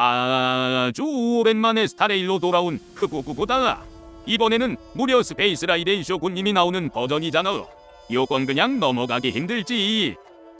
아주 오랜만에 스타레일로 돌아온 크구구구다. 이번에는 무려 스페이스 라이데이 쇼군님이 나오는 버전이잖아. 요건 그냥 넘어가기 힘들지.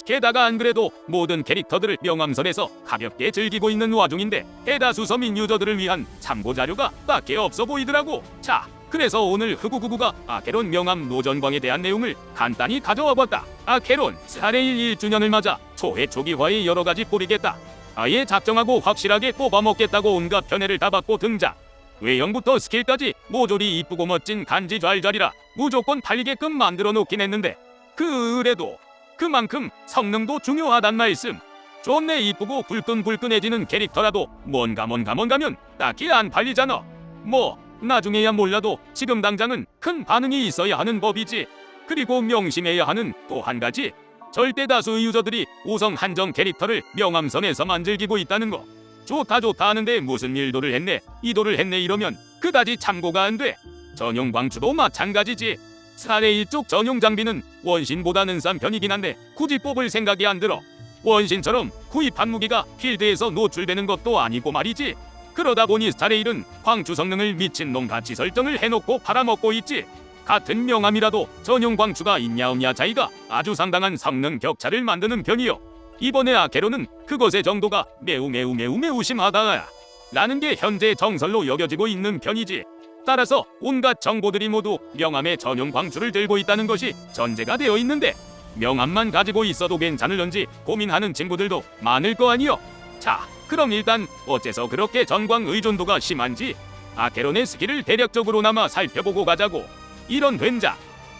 게다가 안 그래도 모든 캐릭터들을 명함선에서 가볍게 즐기고 있는 와중인데 대다수 서민 유저들을 위한 참고 자료가 딱히 없어 보이더라고. 자, 그래서 오늘 흑구구구가 아케론 명함 노전광에 대한 내용을 간단히 가져와 봤다. 아케론 스타레일 1주년을 맞아 초회 초기화에 여러 가지 뿌리겠다. 아예 작정하고 확실하게 뽑아먹겠다고 온갖 편애를 다 받고 등장. 외형부터 스킬까지 모조리 이쁘고 멋진 간지 좔좔이라 무조건 팔리게끔 만들어 놓긴 했는데 그래도 그만큼 성능도 중요하단 말씀. 좋네 이쁘고 불끈불끈해지는 캐릭터라도 뭔가 뭔가 뭔가면 딱히 안 팔리잖아. 뭐 나중에야 몰라도 지금 당장은 큰 반응이 있어야 하는 법이지. 그리고 명심해야 하는 또 한 가지 절대 다수의 유저들이 우성 한정 캐릭터를 명함선에서만 즐기고 있다는 거. 좋다 좋다 하는데 무슨 일도를 했네 이도를 했네 이러면 그다지 참고가 안 돼. 전용 광추도 마찬가지지. 사례 일쪽 전용 장비는 원신보다는 싼 편이긴 한데 굳이 뽑을 생각이 안 들어. 원신처럼 구입한 무기가 필드에서 노출되는 것도 아니고 말이지. 그러다 보니 스타레일은 광추 성능을 미친놈 같이 설정을 해놓고 팔아먹고 있지. 같은 명함이라도 전용 광추가 있냐 없냐 차이가 아주 상당한 성능 격차를 만드는 편이요. 이번에 아케로는 그것의 정도가 매우 매우 매우 매우 심하다. 라는 게 현재 정설로 여겨지고 있는 편이지. 따라서 온갖 정보들이 모두 명함의 전용 광추를 들고 있다는 것이 전제가 되어 있는데 명함만 가지고 있어도 괜찮을런지 고민하는 친구들도 많을 거 아니요. 자, 그럼 일단 어째서 그렇게 전광 의존도가 심한지 아케론의 스킬을 대략적으로나마 살펴보고 가자고. 이런 된장.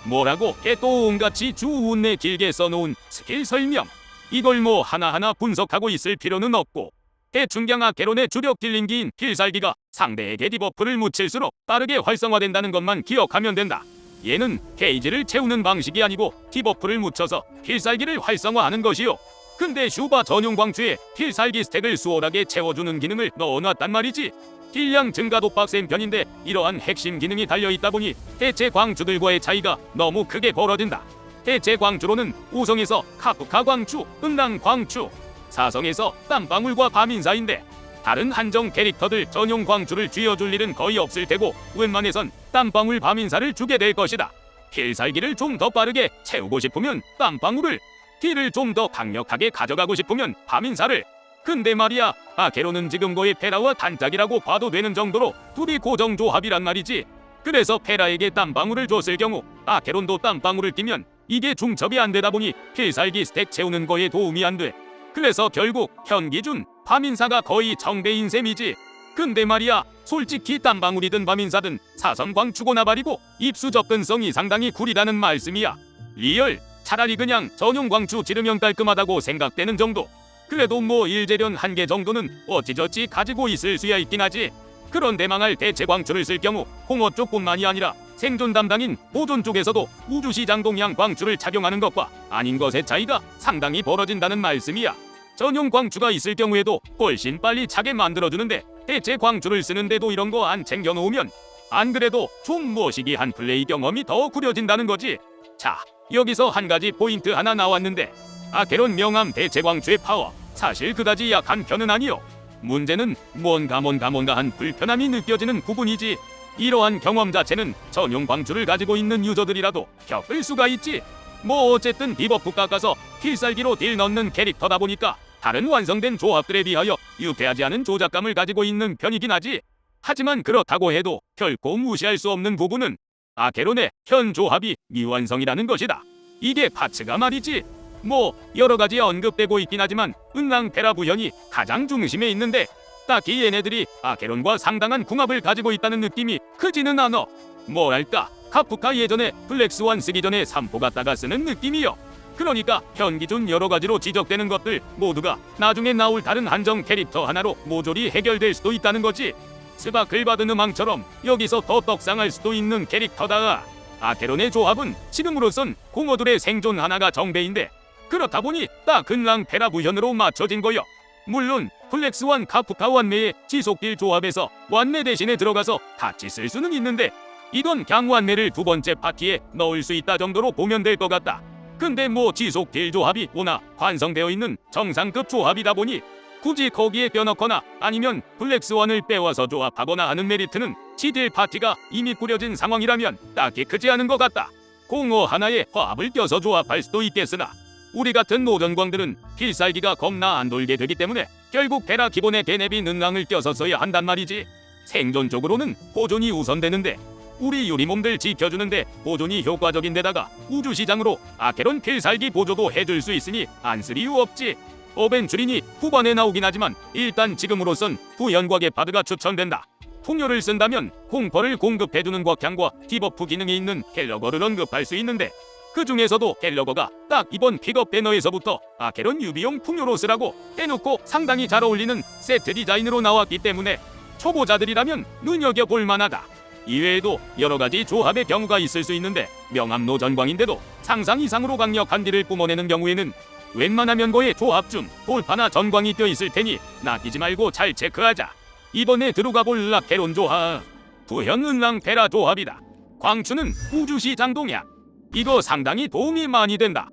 뭐라고 온같이 주운내 길게 써놓은 스킬 설명. 이걸 뭐 하나하나 분석하고 있을 필요는 없고 대충경 아케론의 주력 딜링기인 필살기가 상대에게 디버프를 묻힐수록 빠르게 활성화된다는 것만 기억하면 된다. 얘는 게이지를 채우는 방식이 아니고 디버프를 묻혀서 필살기를 활성화하는 것이요. 근데 슈바 전용 광추에 필살기 스택을 수월하게 채워주는 기능을 넣어놨단 말이지. 딜량 증가도 빡센 편인데 이러한 핵심 기능이 달려있다 보니 대체 광추들과의 차이가 너무 크게 벌어진다. 대체 광추로는 우성에서 카프카 광추, 은랑 광추, 사성에서 땀방울과 밤인사인데 다른 한정 캐릭터들 전용 광추를 쥐어줄 일은 거의 없을 테고 웬만해선 땀방울 밤인사를 주게 될 것이다. 필살기를 좀 더 빠르게 채우고 싶으면 땀방울을 딜을 좀 더 강력하게 가져가고 싶으면 밤인사를 근데 말이야 아케로는 지금 거의 페라와 단짝이라고 봐도 되는 정도로 둘이 고정 조합이란 말이지 그래서 페라에게 땀방울을 줬을 경우 아케론도 땀방울을 끼면 이게 중첩이 안 되다 보니 필살기 스택 채우는 거에 도움이 안 돼. 그래서 결국 현기준 밤인사가 거의 정배인 셈이지. 근데 말이야 솔직히 땀방울이든 밤인사든 사선광 추고나 발이고 입수 접근성이 상당히 구리다는 말씀이야. 리얼 차라리 그냥 전용 광추 지르면 깔끔하다고 생각되는 정도. 그래도 뭐 일재련 한 개 정도는 어찌저찌 가지고 있을 수야 있긴 하지. 그런데 망할 대체 광추를 쓸 경우 공업 쪽뿐만이 아니라 생존 담당인 보존 쪽에서도 우주시장 동향 광추를 착용하는 것과 아닌 것의 차이가 상당히 벌어진다는 말씀이야. 전용 광추가 있을 경우에도 훨씬 빨리 차게 만들어주는데 대체 광추를 쓰는데도 이런 거 안 챙겨놓으면 안 그래도 좀 모시기한 플레이 경험이 더 구려진다는 거지. 자, 여기서 한 가지 포인트 하나 나왔는데 아케론 대체 광추의 파워 사실 그다지 약한 편은 아니요. 문제는 뭔가 뭔가 뭔가 한 불편함이 느껴지는 부분이지. 이러한 경험 자체는 전용 광추를 가지고 있는 유저들이라도 겪을 수가 있지. 뭐 어쨌든 디버프 깎아서 필살기로 딜 넣는 캐릭터다 보니까 다른 완성된 조합들에 비하여 유쾌하지 않은 조작감을 가지고 있는 편이긴 하지. 하지만 그렇다고 해도 결코 무시할 수 없는 부분은 아케론의 현 조합이 미완성이라는 것이다. 이게 파츠가 말이지. 뭐 여러 가지 언급되고 있긴 하지만 은랑 페라 부현이 가장 중심에 있는데 딱히 얘네들이 아케론과 상당한 궁합을 가지고 있다는 느낌이 크지는 않어. 뭐랄까 카프카 예전에 블랙스완 쓰기 전에 삼포 갖다가 쓰는 느낌이요. 그러니까 현 기준 여러 가지로 지적되는 것들 모두가 나중에 나올 다른 한정 캐릭터 하나로 모조리 해결될 수도 있다는 거지. 스바클 받은 음항처럼 여기서 더 떡상할 수도 있는 캐릭터다. 아케론의 조합은 지금으로선 공어들의 생존 하나가 정배인데 그렇다 보니 딱 근랑 페라 부현으로 맞춰진 거요. 물론 플렉스완 카프카 완매의 지속딜 조합에서 완매 대신에 들어가서 같이 쓸 수는 있는데 이건 강 완매를 두 번째 파티에 넣을 수 있다 정도로 보면 될 것 같다. 근데 뭐 지속딜 조합이 워낙 완성되어 있는 정상급 조합이다 보니 굳이 거기에 껴넣거나 아니면 블랙스완을 빼와서 조합하거나 하는 메리트는 지딜 파티가 이미 꾸려진 상황이라면 딱히 크지 않은 것 같다. 공허 하나에 화합을 껴서 조합할 수도 있겠으나 우리 같은 노전광들은 필살기가 겁나 안 돌게 되기 때문에 결국 베라 기본의 대내비 능랑을 껴서 써야 한단 말이지. 생존적으로는 보존이 우선되는데 우리 유리몸들 지켜주는데 보존이 효과적인 데다가 우주시장으로 아케론 필살기 보조도 해줄 수 있으니 안쓸 이유 없지. 어벤츄린이 후반에 나오긴 하지만 일단 지금으로선 후연곽의 바드가 추천된다. 풍요를 쓴다면 공퍼를 공급해주는 곽향과 디버프 기능이 있는 갤러거를 언급할 수 있는데 그 중에서도 갤러거가 딱 이번 픽업 배너에서부터 아케론 유비용 풍요로 쓰라고 해놓고 상당히 잘 어울리는 세트 디자인으로 나왔기 때문에 초보자들이라면 눈여겨볼 만하다. 이외에도 여러 가지 조합의 경우가 있을 수 있는데 명암로 전광인데도 상상 이상으로 강력한 딜을 뿜어내는 경우에는 웬만하면 거의 조합 중 돌파나 전광이 껴 있을 테니 낚이지 말고 잘 체크하자. 이번에 들어가 볼 라케론 조합 부현 은랑 베라 조합이다. 광추는 우주시 장동약. 이거 상당히 도움이 많이 된다.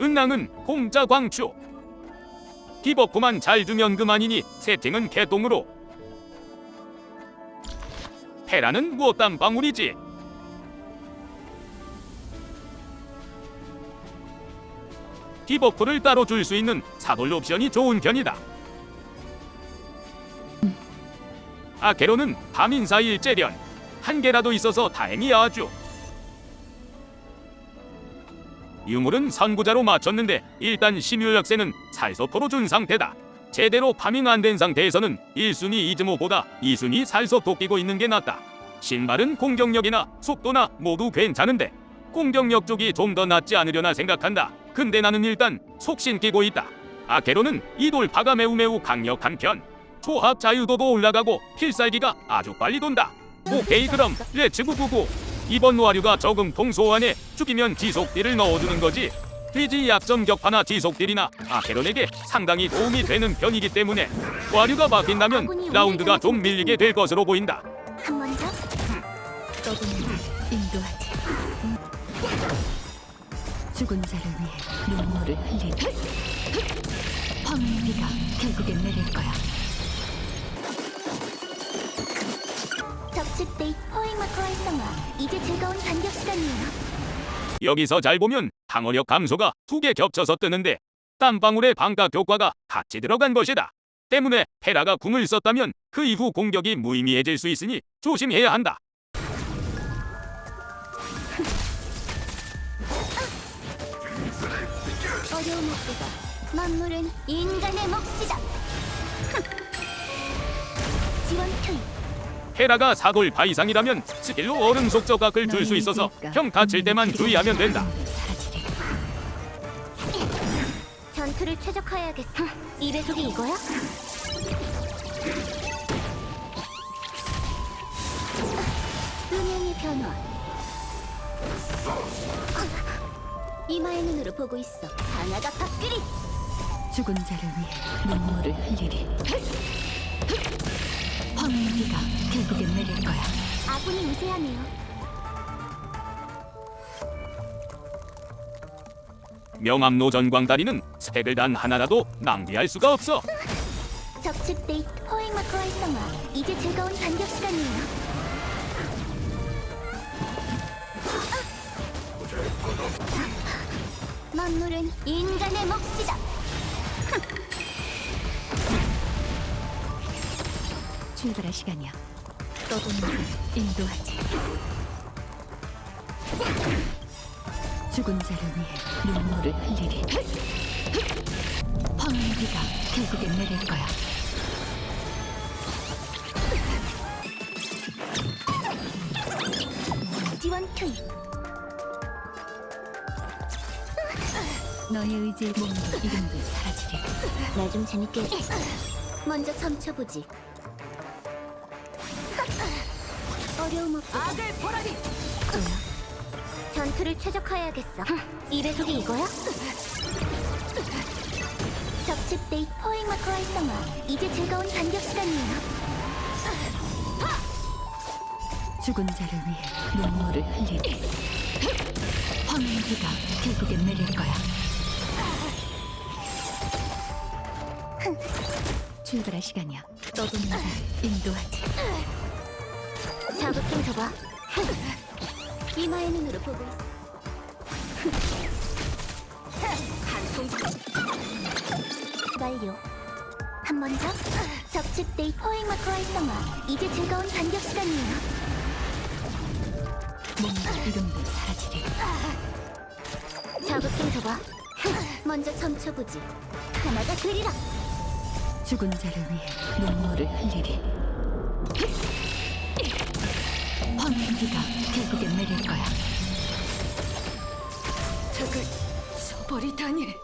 은랑은 공짜 광추. 디버프만 잘 주면 그만이니 세팅은 개똥으로. 페라는 무엇단 방울이지. 디버프를 따로 줄 수 있는 사돌 옵션이 좋은 편이다. 아케로는 밤인사일 재련 한 개라도 있어서 다행이야 아주. 유물은 선구자로 맞췄는데 일단 심유력세는 살소포로 준 상태다. 제대로 파밍 안 된 상태에서는 1순위 이즈모보다 2순위 살소포 끼고 있는 게 낫다. 신발은 공격력이나 속도나 모두 괜찮은데 공격력 쪽이 좀 더 낫지 않으려나 생각한다. 근데 나는 일단 속신 끼고 있다. 아케로는 이 돌파가 매우 매우 강력한 편. 조합 자유도도 올라가고 필살기가 아주 빨리 돈다. 오케이 그럼 레츠 구구구. 이번 노아류가 저금통 소환에 죽이면 지속딜을 넣어주는 거지. 돼지 약점 격파나 지속딜이나 아케론에게 상당히 도움이 되는 편이기 때문에 와류가 바뀐다면 라운드가 좀 밀리게 될 것으로 보인다. 한 번 더. 떠도는 인도하지 죽은 자를 위해 눈물을 흘리리 황비가 결국엔 내릴 거야 적집 데이 포획 마커 활성화. 이제 즐거운 반격 시간이에요. 여기서 잘 보면 방어력 감소가 두 개 겹쳐서 뜨는데 땀방울의 반각 효과가 같이 들어간 것이다. 때문에 페라가 궁을 썼다면 그 이후 공격이 무의미해질 수 있으니 조심해야 한다. 어려움 없다. 만물은 인간의 몫이다. 지원 투입. 페라가 사돌파 이상이라면 스킬로 얼음 속저각을 줄 수 있어서 형 다칠 때만 주의하면 된다. 전투를 최적화해야겠어. 이 배속이 이거야? 음향의 변화. 이마의 눈으로 보고 있어. 사나가 밥그리. 죽은 자를 위해 눈물을 흘리리 황비가 결국엔 내릴 거야 아군이 우세하네요. 명암로 전광다리는 스펙을 단 하나라도 낭비할 수가 없어. 적집 데이트 포획 마커 활성화. 이제 즐거운 반격 시간이에요. 만물은 인간의 몫이다. 출발할 시간이야. 떠도는 인도하지. 죽은 자를 위해 눈물을 흘리리. 황비가 결국엔 내릴 거야. 지원 투입. 너의 의지의 몸도 이름도 사라지리 날 좀 재밌게 해줘. 먼저 점쳐보지. 어려움 없다. 아들 보라비. 전투를 최적화해야겠어. 이 배속이 이거야? 적집 데이 포획 마커 활성화. 이제 즐거운 반격 시간이에요. 죽은 자를 위해 눈물을 흘리리 황무지가 결국엔 내릴 거야. 출발할 시간이야. 떠도는 자 인도하지. 자극 좀 줘봐. 이마의 눈으로 보고 있어. 완료. 한 번 더. 적측 데이 포획 마커 활성화. 이제 즐거운 반격 시간이에요. 뭔가 이름도 사라지리. 자극 좀 줘봐. 먼저 점쳐보지. 하나가 그리라. 죽은 자를 위해 눈물을 흘리리. 황무지가 결국엔 내릴 거야. 적을 저버리다니.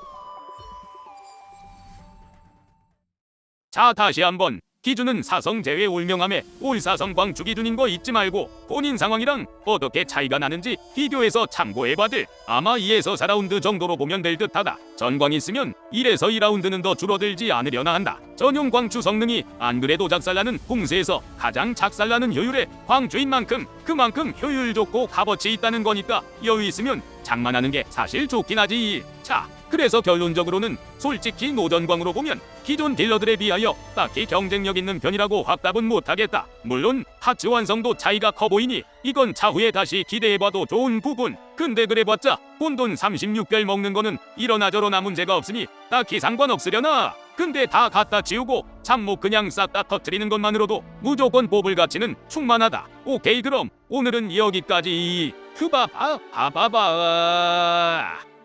자 다시 한번 기준은 사성 제외 울명함에 올사성 광 주 기준인 거 잊지 말고 본인 상황이랑 어떻게 차이가 나는지 비교해서 참고해봐들. 아마 2에서 4라운드 정도로 보면 될 듯하다. 전광 있으면 1에서 2라운드는 더 줄어들지 않으려나 한다. 전용 광추 성능이 안 그래도 작살나는 홍세에서 가장 작살나는 효율의 광추인 만큼 그만큼 효율 좋고 값어치 있다는 거니까 여유 있으면 장만하는 게 사실 좋긴 하지. 자 그래서 결론적으로는 솔직히 노전광으로 보면 기존 딜러들에 비하여 딱히 경쟁력 있는 편이라고 확답은 못하겠다. 물론 파츠 완성도 차이가 커 보이니 이건 차후에 다시 기대해봐도 좋은 부분. 근데 그래봤자 본돈 36별 먹는 거는 이러나 저러나 문제가 없으니 딱히 상관없으려나. 근데 다 갖다 지우고 잠못 그냥 싹 다 터트리는 것만으로도 무조건 뽑을 가치는 충만하다. 오케이 그럼 오늘은 여기까지. 휴바바 바바바.